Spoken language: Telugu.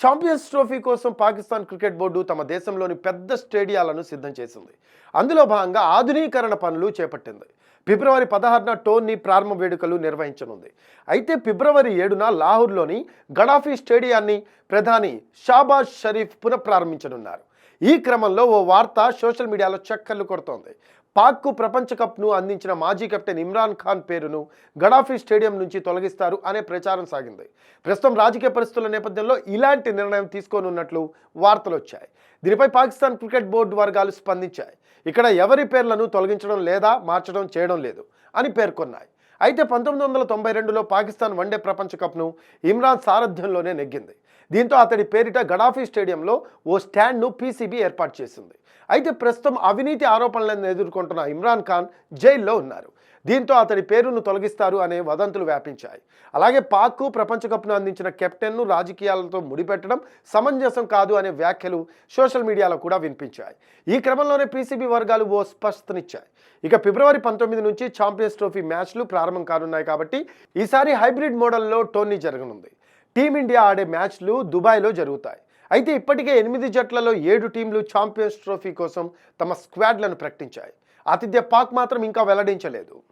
ఛాంపియన్స్ ట్రోఫీ కోసం పాకిస్తాన్ క్రికెట్ బోర్డు తమ దేశంలోని పెద్ద స్టేడియాలను సిద్ధం చేసింది. అందులో భాగంగా ఆధునీకరణ పనులు చేపట్టింది. ఫిబ్రవరి పదహారున టోర్నీ ప్రారంభ వేడుకలు నిర్వహించనుంది. అయితే ఫిబ్రవరి ఏడున లాహోర్లోని గడాఫీ స్టేడియాన్ని ప్రధాని షాబాజ్ షరీఫ్ పునఃప్రారంభించనున్నారు. ఈ క్రమంలో ఓ వార్త సోషల్ మీడియాలో చక్కర్లు కొడుతోంది. పాక్కు ప్రపంచ కప్ను అందించిన మాజీ కెప్టెన్ ఇమ్రాన్ ఖాన్ పేరును గడాఫీ స్టేడియం నుంచి తొలగిస్తారు అనే ప్రచారం సాగింది. ప్రస్తుతం రాజకీయ పరిస్థితుల నేపథ్యంలో ఇలాంటి నిర్ణయం తీసుకోనున్నట్లు వార్తలు వచ్చాయి. దీనిపై పాకిస్తాన్ క్రికెట్ బోర్డు వర్గాలు స్పందించాయి. ఇక్కడ ఎవరి పేర్లను తొలగించడం లేదా మార్చడం చేయడం లేదు అని పేర్కొన్నాయి. అయితే పంతొమ్మిది వందల తొంభై రెండులో పాకిస్తాన్ వన్డే ప్రపంచ కప్ను ఇమ్రాన్ సారథ్యంలోనే నెగ్గింది. దీంతో అతడి పేరిట గడాఫీ స్టేడియంలో ఓ స్టాండ్ను పీసీబీ ఏర్పాటు చేసింది. అయితే ప్రస్తుతం అవినీతి ఆరోపణలను ఎదుర్కొంటున్న ఇమ్రాన్ ఖాన్ జైల్లో ఉన్నారు. దీంతో అతడి పేరును తొలగిస్తారు అనే వదంతులు వ్యాపించాయి. అలాగే పాక్కు ప్రపంచ కప్ను అందించిన కెప్టెన్ను రాజకీయాలతో ముడిపెట్టడం సమంజసం కాదు అనే వ్యాఖ్యలు సోషల్ మీడియాలో కూడా వినిపించాయి. ఈ క్రమంలోనే పీసీబీ వర్గాలు ఓ స్పష్టనిచ్చాయి ఇక ఫిబ్రవరి పంతొమ్మిది నుంచి ఛాంపియన్స్ ట్రోఫీ మ్యాచ్లు ప్రారంభం కానున్నాయి కాబట్టి ఈసారి హైబ్రిడ్ మోడల్లో టోర్నీ జరగనుంది. టీమిండియా ఆడే మ్యాచ్లు దుబాయ్లో జరుగుతాయి. అయితే ఇప్పటికే ఎనిమిది జట్లలో ఏడు టీంలు ఛాంపియన్స్ ట్రోఫీ కోసం తమ స్క్వాడ్లను ప్రకటించాయి. ఆతిథ్య పాక్ మాత్రం ఇంకా వెల్లడించలేదు.